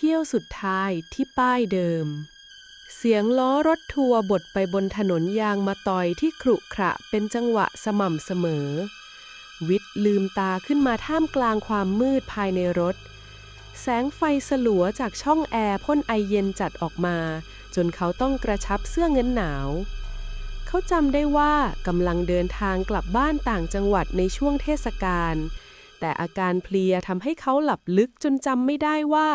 เที่ยวสุดท้ายที่ป้ายเดิม เสียงล้อรถทัวร์บดไปบนถนนยางมาตอยที่ขรุขระเป็นจังหวะสม่ำเสมอ วิทย์ลืมตาขึ้นมาท่ามกลางความมืดภายในรถ แสงไฟสลัวจากช่องแอร์พ่นไอเย็นจัดออกมา จนเขาต้องกระชับเสื้อเงินหนาว เขาจำได้ว่ากำลังเดินทางกลับบ้านต่างจังหวัดในช่วงเทศกาล แต่อาการเพลียทำให้เขาหลับลึกจนจำไม่ได้ว่า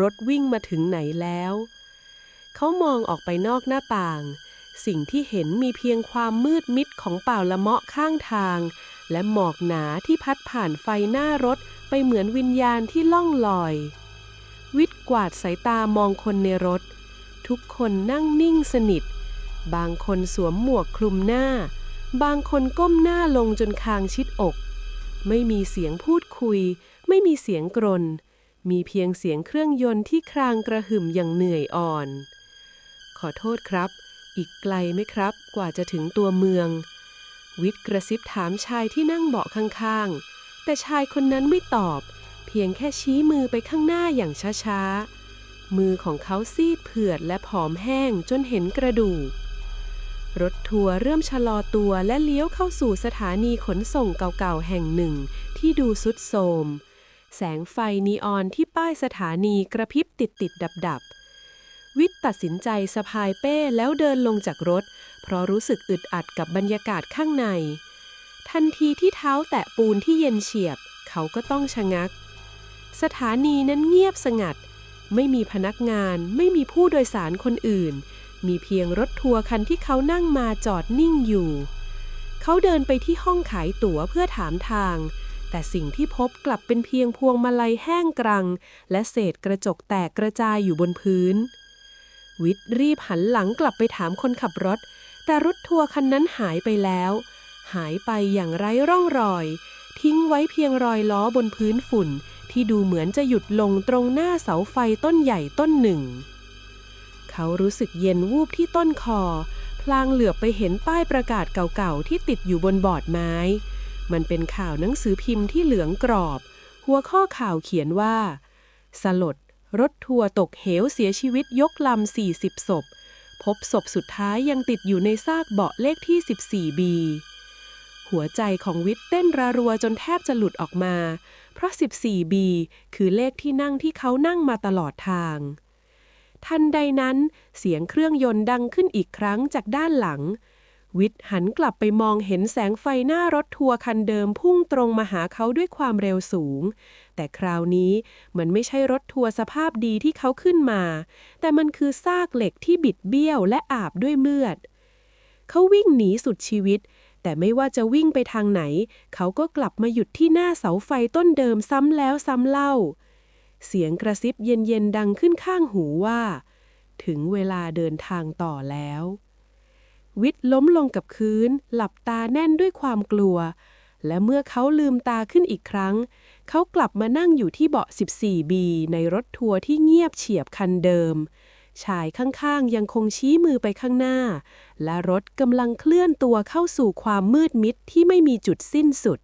รถวิ่งมาถึงไหนแล้ว เขามองออกไปนอกหน้าต่าง สิ่งที่เห็นมีเพียงความมืดมิดของเป่าละเมาะข้างทาง และหมอกหนาที่พัดผ่านไฟหน้ารถไปเหมือนวิญญาณที่ล่องลอย วิทย์กวาดสายตามองคนในรถ ทุกคนนั่งนิ่งสนิท บางคนสวมหมวกคลุมหน้า บางคนก้มหน้าลงจนคางชิดอก ไม่มีเสียงพูดคุย ไม่มีเสียงกรน มีเพียงเสียงเครื่องยนต์ที่ครางกระหึ่มอย่างเหนื่อยอ่อน ขอโทษครับ อีกไกลไหมครับ กว่าจะถึงตัวเมือง วิทย์กระซิบถามชายที่นั่งเบาะข้างๆ แต่ชายคนนั้นไม่ตอบ เพียงแค่ชี้มือไปข้างหน้าอย่างช้าๆ มือของเขาซีดเผือดและผอมแห้งจนเห็นกระดูก รถทัวร์เริ่มชะลอตัวและเลี้ยวเข้าสู่สถานีขนส่งเก่าๆแห่งหนึ่ง ที่ดูสุดโทรมแสงไฟนีออนที่ป้ายสถานีกระพริบติดติดดับดับวิทย์ตัดสินใจสะพายเป้แล้วเดินลงจากรถ เพราะรู้สึกอึดอัดกับบรรยากาศข้างใน ทันทีที่เท้าแตะปูนที่เย็นเฉียบ เขาก็ต้องชะงัก สถานีนั้นเงียบสงัด ไม่มีพนักงาน ไม่มีผู้โดยสารคนอื่น มีเพียงรถทัวร์คันที่เขานั่งมาจอดนิ่งอยู่ เขาเดินไปที่ห้องขายตั๋วเพื่อถามทาง แต่สิ่งที่พบกลับเป็นเพียงพวงมาลัยแห้งกรัง และเศษกระจกแตกกระจายอยู่บนพื้น วิทรีบหันหลังกลับไปถามคนขับรถ แต่รถทัวร์คันนั้นหายไปแล้ว หายไปอย่างไร้ร่องรอย ทิ้งไว้เพียงรอยล้อบนพื้นฝุ่นที่ดูเหมือนจะหยุดลงตรงหน้าเสาไฟต้นใหญ่ต้นหนึ่ง เขารู้สึกเย็นวูบที่ต้นคอ พลางเหลือบไปเห็นป้ายประกาศเก่าๆ ที่ติดอยู่บนบอร์ดไม้ มันเป็นข่าวหนังสือพิมพ์ที่เหลืองกรอบ หัวข้อข่าวเขียนว่า สลด รถทัวร์ตกเหวเสียชีวิตยกลำ 40 ศพ พบศพสุดท้ายยังติดอยู่ในซากเบาะเลขที่ 14บีหัวใจของวิทย์เต้นระรัวจนแทบจะหลุดออกมา เพราะ 14บีคือเลขที่นั่งที่เขานั่งมาตลอดทาง ทันใดนั้น เสียงเครื่องยนต์ดังขึ้นอีกครั้งจากด้านหลัง วิทย์หันกลับไปมองเห็นแสงไฟหน้ารถทัวร์คันเดิมพุ่งตรงมาหาเขาด้วยความเร็วสูง แต่คราวนี้มันไม่ใช่รถทัวร์สภาพดีที่เขาขึ้นมา แต่มันคือซากเหล็กที่บิดเบี้ยวและอาบด้วยเลือด เขาวิ่งหนีสุดชีวิตแต่ไม่ว่าจะวิ่งไปทางไหน เขาก็กลับมาหยุดที่หน้าเสาไฟต้นเดิมซ้ำแล้วซ้ำเล่า เสียงกระซิบเย็นๆดังขึ้นข้างหูว่า ถึงเวลาเดินทางต่อแล้ว วิทย์ล้มลงกับพื้น หลับตาแน่นด้วยความกลัว และเมื่อเขาลืมตาขึ้นอีกครั้ง เขากลับมานั่งอยู่ที่เบาะ 14บีในรถทัวร์ที่เงียบเฉียบคันเดิม ชายข้างๆยังคงชี้มือไปข้างหน้า และรถกำลังเคลื่อนตัวเข้าสู่ความมืดมิดที่ไม่มีจุดสิ้นสุด